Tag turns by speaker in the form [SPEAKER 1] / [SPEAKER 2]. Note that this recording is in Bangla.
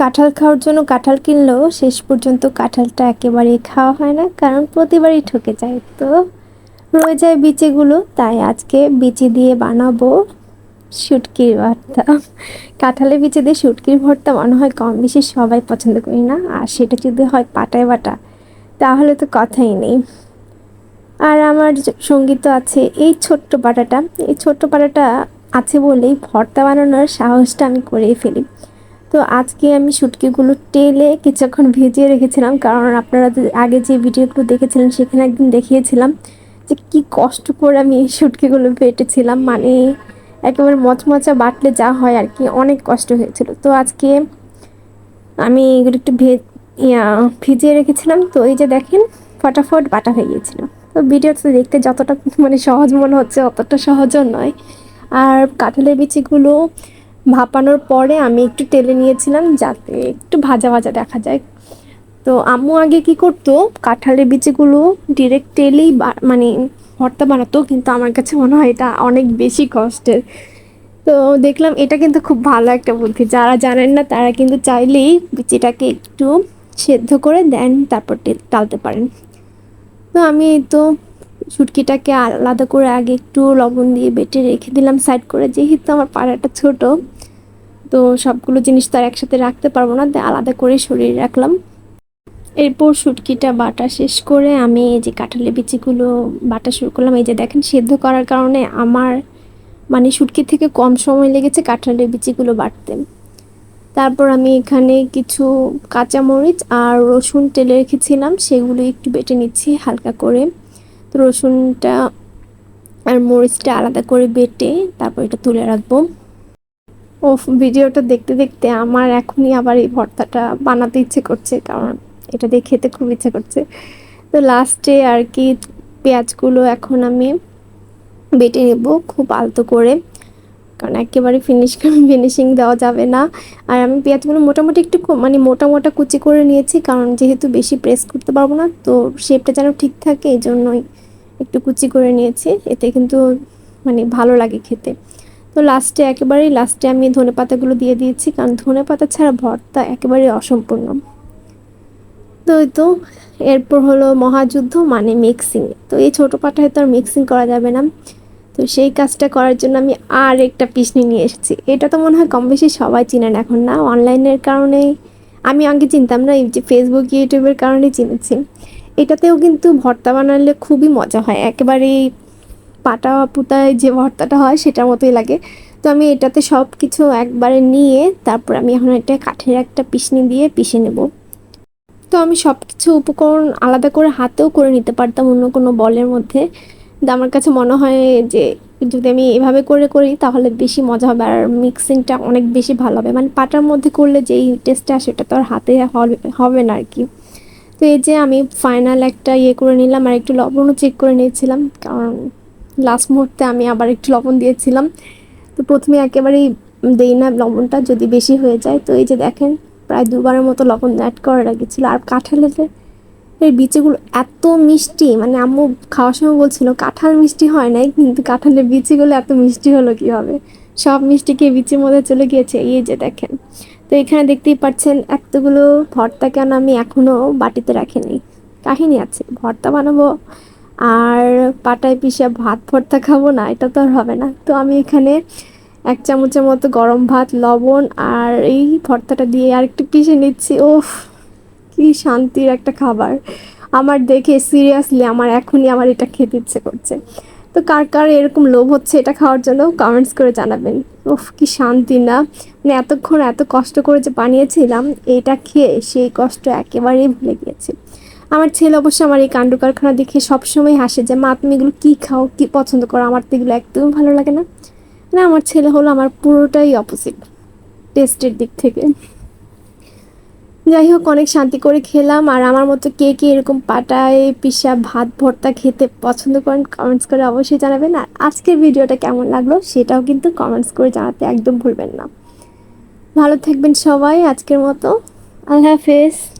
[SPEAKER 1] কাঁঠাল খাওয়ার জন্য কাঁঠাল কিনলেও শেষ পর্যন্ত কাঁঠালটা একেবারেই খাওয়া হয় না, কারণ প্রতিবারই ঠকে যায়। তো রয়ে যায় বিচিগুলো, তাই আজকে বিচি দিয়ে বানাবো শুটকির ভর্তা। কাঁঠালের বিচি দিয়ে শুটকির ভর্তা মনে হয় কম বেশি সবাই পছন্দ করি না, আর সেটা যদি হয় পাটায় বাটা, তাহলে তো কথাই নেই। আর আমার সংগীত আছে, এই ছোট্ট পাটাটা, এই ছোট্ট পাটাটা আছে বলেই ভর্তা বানানোর সাহসটা আমি করেই ফেলি। তো আজকে আমি শুটকিগুলো টেলে কিছুক্ষণ ভিজিয়ে রেখেছিলাম, কারণ আপনারা আগে যে ভিডিওগুলো দেখেছিলেন সেখানে একদিন দেখিয়েছিলাম যে কি কষ্ট করে আমি এই শুটকিগুলো বেটেছিলাম। মানে একেবারে মচমচা বাটলে যা হয় আর কি, অনেক কষ্ট হয়েছিল। তো আজকে আমি এগুলো একটু ভে ভিজিয়ে রেখেছিলাম। তো এই যে দেখেন, ফটাফট বাটা হয়ে গিয়েছিল। তো ভিডিওটা দেখতে যতটা মানে সহজ মনে হচ্ছে অতটা সহজও নয়। আর কাঁঠালের বিচিগুলো ভাপানোর পরে আমি একটু তেলে নিয়েছিলাম যাতে একটু ভাজা ভাজা দেখা যায়। তো আম্মু আগে কি করতো, কাঁঠালের বিচিগুলো ডিরেক্ট তেলেই মানে ভর্তা বানাতো, কিন্তু আমার কাছে মনে হয় এটা অনেক বেশি কষ্টের। তো দেখলাম এটা কিন্তু খুব ভালো একটা বুদ্ধি। যারা জানেন না, তারা কিন্তু চাইলেই বিচিটাকে একটু সেদ্ধ করে দেন, তারপর টালতে পারেন। তো আমি তো শুটকিটাকে আলাদা করে আগে একটু লবণ দিয়ে বেটে রেখে দিলাম সাইড করে। যেহেতু আমার পাড়াটা ছোট তো সবগুলো জিনিস তো আর একসাথে রাখতে পারব না আলাদা করে সরিয়ে রাখলাম। এরপর শুটকিটা বাটা শেষ করে আমি এই যে কাঁঠালের বিচিগুলো বাটা শুরু করলাম। এই যে দেখেন, সেদ্ধ করার কারণে আমার মানে শুটকি থেকে কম সময় লেগেছে কাঁঠালের বিচিগুলো বাটতে। তারপর আমি এখানে কিছু কাঁচামরিচ আর রসুন তেলে রেখেছিলাম, সেগুলো একটু বেটে নিচ্ছি হালকা করে। তো রসুনটা আর মরিচটা আলাদা করে বেটে তারপর এটা তুলে রাখব। ও ভিডিওটা দেখতে দেখতে আমার এখনই আবার এই ভর্তাটা বানাতে ইচ্ছে করছে, কারণ এটা দিয়ে খেতে খুব ইচ্ছে করছে। তো লাস্টে আর কি পেঁয়াজগুলো এখন আমি বেটে নেব খুব আলতো করে, কারণ একেবারে ফিনিশ ফিনিশিং দেওয়া যাবে না। আর আমি পেঁয়াজগুলো মোটামুটি একটু মানে মোটা মোটা কুচি করে নিয়েছি, কারণ যেহেতু বেশি প্রেস করতে পারব না, তো শেপটা যেন ঠিক থাকে, এই জন্যই একটু কুচি করে নিয়েছি। এতে কিন্তু মানে ভালো লাগে খেতে। তো লাস্টে একেবারেই লাস্টে আমি ধনে পাতাগুলো দিয়ে দিয়েছি, কারণ ধনে পাতা ছাড়া ভর্তা একেবারেই অসম্পূর্ণ। তো তো, এরপর হলো মহাযুদ্ধ মানে মিক্সিং তো এই ছোটো পাটায় তো আর মিক্সিং করা যাবে না। তো সেই কাজটা করার জন্য আমি আর একটা পিসনি নিয়ে এসেছি। এটা তো মনে হয় কম বেশি সবাই চিনেন এখন না, অনলাইনের কারণে আমি আগে চিনতাম না, এই যে ফেসবুক ইউটিউবের কারণেই চিনেছি। এটাতেও কিন্তু ভর্তা বানালে খুবই মজা হয়। একেবারেই পাটা পুতায় যে ভর্তাটা হয় সেটার মতোই লাগে। তো আমি এটাতে সব কিছু একবারে নিয়ে তারপর আমি এখন এটা কাঠের একটা পিসনি দিয়ে পিষে নেব। তো আমি সব কিছু উপকরণ আলাদা করে হাতেও করে নিতে পারতাম অন্য কোনো বলের মধ্যে। কিন্তু আমার কাছে মনে হয় যে যদি আমি এভাবে করে করি তাহলে বেশি মজা হবে আর মিক্সিংটা অনেক বেশি ভালো হবে। মানে পাটার মধ্যে করলে যেই টেস্টটা আসে ওটা তো আর হাতে হবে না আর কি তো এই যে আমি ফাইনাল একটা ইয়ে করে নিলাম আর একটু লবণও চেক করে নিয়েছিলাম, কারণ লাস্ট মুহূর্তে আমি আবার একটু লবণ দিয়েছিলাম। তো প্রথমে একেবারেই দেই না লবণটা, যদি বেশি হয়ে যায়। তো এই যে দেখেন, প্রায় দুবারের মতো লবণ অ্যাড করা লাগিয়েছিল আর কাঁঠালের এই বিচিগুলো এত মিষ্টি মানে আম্মু খাওয়ার সময় বলছিল, কাঁঠাল মিষ্টি হয় নাই, কিন্তু কাঁঠালের বিচিগুলো এত মিষ্টি হলো কীভাবে? সব মিষ্টিকে বিচির মধ্যে চলে গিয়েছে। এই যে দেখেন, তো এখানে দেখতেই পাচ্ছেন, এতগুলো ভর্তা কেন আমি এখনও বাটিতে রাখিনি? কাহিনী আছে, ভর্তা বানাবো আর পাটায় পিসে ভাত ভর্তা খাব না, এটা তো আর হবে না। তো আমি এখানে এক চামচের মতো গরম ভাত, লবণ আর এই ভর্তাটা দিয়ে আর একটু পিষে নিচ্ছি। ওফ কি শান্তির একটা খাবার। আমার দেখে সিরিয়াসলি আমার এখনই আমার এটা খেতে ইচ্ছে করছে। তো কার কার এরকম লোভ হচ্ছে এটা খাওয়ার জন্য কমেন্টস করে জানাবেন। ওফ কি শান্তি না। মানে এতক্ষণ এত কষ্ট করে যে বানিয়েছিলাম, এটা খেয়ে সেই কষ্ট একেবারেই ভুলে গিয়েছি। আমার ছেলে অবশ্য আমার এই কাণ্ড কারখানা দেখে সবসময় হাসে যে, মা, তুমি এগুলো কী খাও? কী পছন্দ করো? আমার তো এগুলো একদমই ভালো লাগে না। না, আমার ছেলে হলো আমার পুরোটাই অপোজিট টেস্টের দিক থেকে। যাই হোক, অনেক শান্তি করে খেলাম আর আমার মতো কে কে এরকম পাটায়, পিসা, ভাত, ভর্তা খেতে পছন্দ করেন কমেন্টস করে অবশ্যই জানাবেন। আর আজকের ভিডিওটা কেমন লাগল সেটাও কিন্তু কমেন্টস করে জানাতে একদম ভুলবেন না। ভালো থাকবেন সবাই আজকের মতো। আল্লাহ হাফেজ।